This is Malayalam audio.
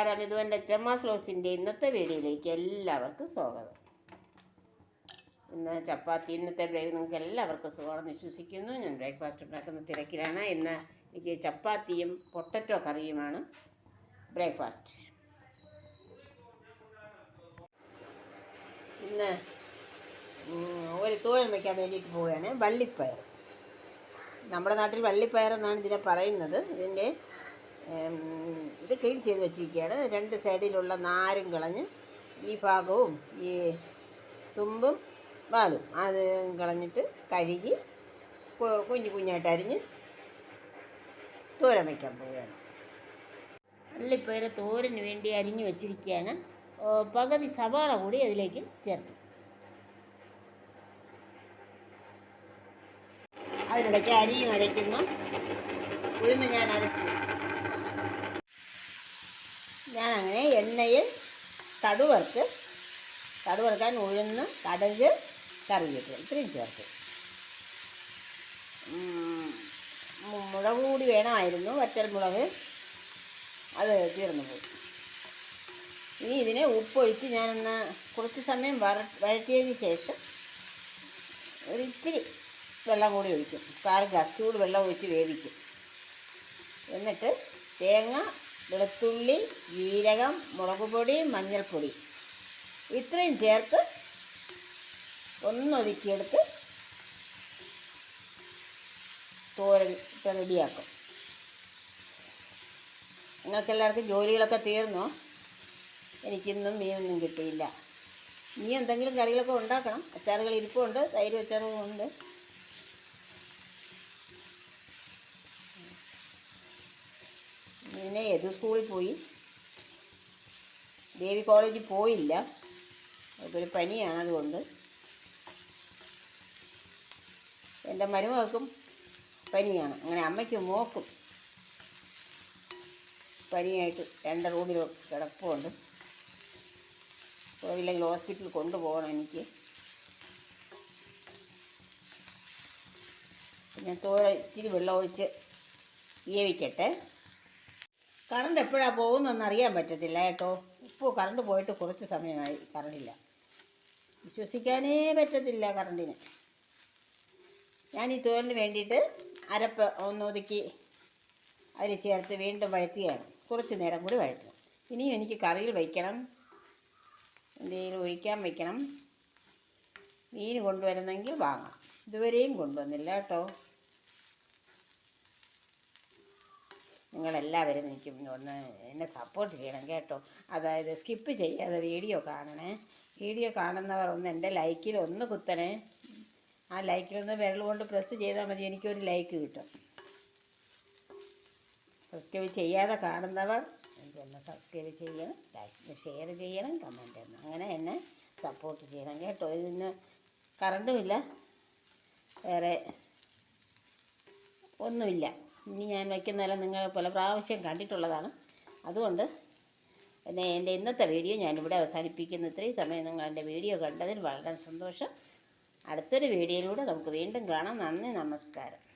എച്ച് എം എസ് സ്ലോസിന്റെ ഇന്നത്തെ വീഡിയോയിലേക്ക് എല്ലാവർക്കും സ്വാഗതം. ഇന്ന് ചപ്പാത്തി ഇന്നത്തെ ബ്രേക്ക് നിങ്ങൾക്ക് എല്ലാവർക്കും സുഖമാണെന്ന് വിശ്വസിക്കുന്നു. ഞാൻ ബ്രേക്ക്ഫാസ്റ്റ് ഉണ്ടാക്കുന്ന തിരക്കിലാണ്. ഇന്ന് എനിക്ക് ചപ്പാത്തിയും പൊട്ടറ്റോ കറിയുമാണ് ബ്രേക്ക്ഫാസ്റ്റ് ഇന്ന് ഒരു തോരൻ വയ്ക്കാൻ വേണ്ടിയിട്ട് പോവുകയാണ്. വള്ളിപ്പയർ. നമ്മുടെ നാട്ടിൽ വള്ളിപ്പയർ എന്നാണ് ഇതിനെ പറയുന്നത്. ഇതിന്റെ ഇത് ക്ലീൻ ചെയ്ത് വെച്ചിരിക്കുകയാണ്. രണ്ട് സൈഡിലുള്ള നാരും കളഞ്ഞ് ഈ ഭാഗവും ഈ തുമ്പും വാലും അത് കളഞ്ഞിട്ട് കഴുകി കുഞ്ഞു കുഞ്ഞായിട്ട് അരിഞ്ഞ് തോരൻ വയ്ക്കാൻ പോവുകയാണ്. വള്ളിപ്പയർ തോരന് വേണ്ടി അരിഞ്ഞു വെച്ചിരിക്കുകയാണ്. പകുതി സവാള കൂടി അതിലേക്ക് ചേർത്തു. അതിനിടയ്ക്ക് അരിയും അരയ്ക്കുന്നു. ഉഴുന്ന് ഞാൻ അരച്ചു. ഞാൻ അങ്ങനെ എണ്ണയിൽ കടുവറുത്ത് കടുവറുക്കാൻ ഉഴുന്ന് കടുക് കറിവേപ്പില ഇത്രയും ചേർത്ത്. മുളക് കൂടി വേണമായിരുന്നു വറ്റൽ മുളക് അത് തീർന്നു പോയി. ഇനി ഇതിനെ ഉപ്പൊഴിച്ച് ഞാനൊന്ന് കുറച്ച് സമയം വറ വഴറ്റിയതിന് ശേഷം ഒരു ഇത്തിരി വെള്ളം കൂടി ഒഴിക്കും. കാൽ ഗ്ലാസ് വെള്ളം ഒഴിച്ച് വേവിക്കും. എന്നിട്ട് തേങ്ങ വെളുത്തുള്ളി ജീരകം മുളക് പൊടി മഞ്ഞൾപ്പൊടി. ഇത്രയും ചേർത്ത് ഒന്നൊതുക്കിയെടുത്ത് തോരൻ റെഡിയാക്കും. നിങ്ങൾക്ക് എല്ലാവർക്കും ജോലികളൊക്കെ തീർന്നോ? എനിക്കിന്നും മീനൊന്നും കിട്ടിയില്ല. നീ എന്തെങ്കിലും കറികളൊക്കെ ഉണ്ടാക്കണം. അച്ചാറുകൾ ഇരിപ്പുണ്ട് തൈര് അച്ചാറും ഉണ്ട്. പിന്നെ ഏത് സ്കൂളിൽ പോയി? ദേവി കോളേജിൽ പോയില്ല. ഒരു പനിയാണ് അതുകൊണ്ട് എന്റെ മരുമകൾക്കും പനിയാണ്. അങ്ങനെ അമ്മയ്ക്ക് മോക്കും പനിയായിട്ട് രണ്ട് റൂമിൽ കിടപ്പുണ്ട്. ഇല്ലെങ്കിൽ ഹോസ്പിറ്റലിൽ കൊണ്ടുപോകണം എനിക്ക്. പിന്നെ തോര ഇച്ചിരി വെള്ളം ഒഴിച്ച് വേവിക്കട്ടെ. കറണ്ട് എപ്പോഴാണ് പോകുന്നതെന്ന് അറിയാൻ പറ്റത്തില്ല കേട്ടോ. ഇപ്പോൾ കറണ്ട് പോയിട്ട് കുറച്ച് സമയമായി. കറണ്ടില്ല. വിശ്വസിക്കാനേ പറ്റത്തില്ല കറണ്ടിന്. ഞാൻ ഈ തോലിന് വേണ്ടിയിട്ട് അരപ്പ് ഒന്ന് ഒതുക്കി അതിൽ ചേർത്ത് വീണ്ടും വഴറ്റുകയാണ്. കുറച്ച് നേരം കൂടി വഴറ്റണം ഇനിയും എനിക്ക് കറിയിൽ വയ്ക്കണം. എന്തെങ്കിലും ഒഴിക്കാൻ വയ്ക്കണം. മീൻ കൊണ്ടുവരുന്നെങ്കിൽ വാങ്ങാം. ഇതുവരെയും കൊണ്ടുവന്നില്ല കേട്ടോ. നിങ്ങളെല്ലാവരും എനിക്ക് ഒന്ന് എന്നെ സപ്പോർട്ട് ചെയ്യണം കേട്ടോ. അതായത് സ്കിപ്പ് ചെയ്യാതെ വീഡിയോ കാണണേ. വീഡിയോ കാണുന്നവർ ഒന്ന് എന്റെ ലൈക്കിൽ ഒന്ന് കുത്തണേ. ആ ലൈക്കിലൊന്ന് വിരൽ കൊണ്ട് പ്രസ് ചെയ്താൽ മതി എനിക്കൊരു ലൈക്ക് കിട്ടും. സബ്സ്ക്രൈബ് ചെയ്യാതെ കാണുന്നവർ എനിക്കൊന്ന് സബ്സ്ക്രൈബ് ചെയ്യണം ലൈക്ക് ഷെയർ ചെയ്യണം കമന്റ് ചെയ്യണം അങ്ങനെ എന്നെ സപ്പോർട്ട് ചെയ്യണം കേട്ടോ. ഇതിന് കറണ്ടുമില്ല വേറെ ഒന്നുമില്ല. ഇനി ഞാൻ വയ്ക്കുന്നതെല്ലാം നിങ്ങൾ പല പ്രാവശ്യം കണ്ടിട്ടുള്ളതാണ്. അതുകൊണ്ട് പിന്നെ എന്റെ ഇന്നത്തെ വീഡിയോ ഞാനിവിടെ അവസാനിപ്പിക്കുന്നു. ഇത്രയും സമയം നിങ്ങൾ എന്റെ വീഡിയോ കണ്ടതിൽ വളരെ സന്തോഷം. അടുത്തൊരു വീഡിയോയിലൂടെ നമുക്ക് വീണ്ടും കാണാം. നന്ദി നമസ്കാരം.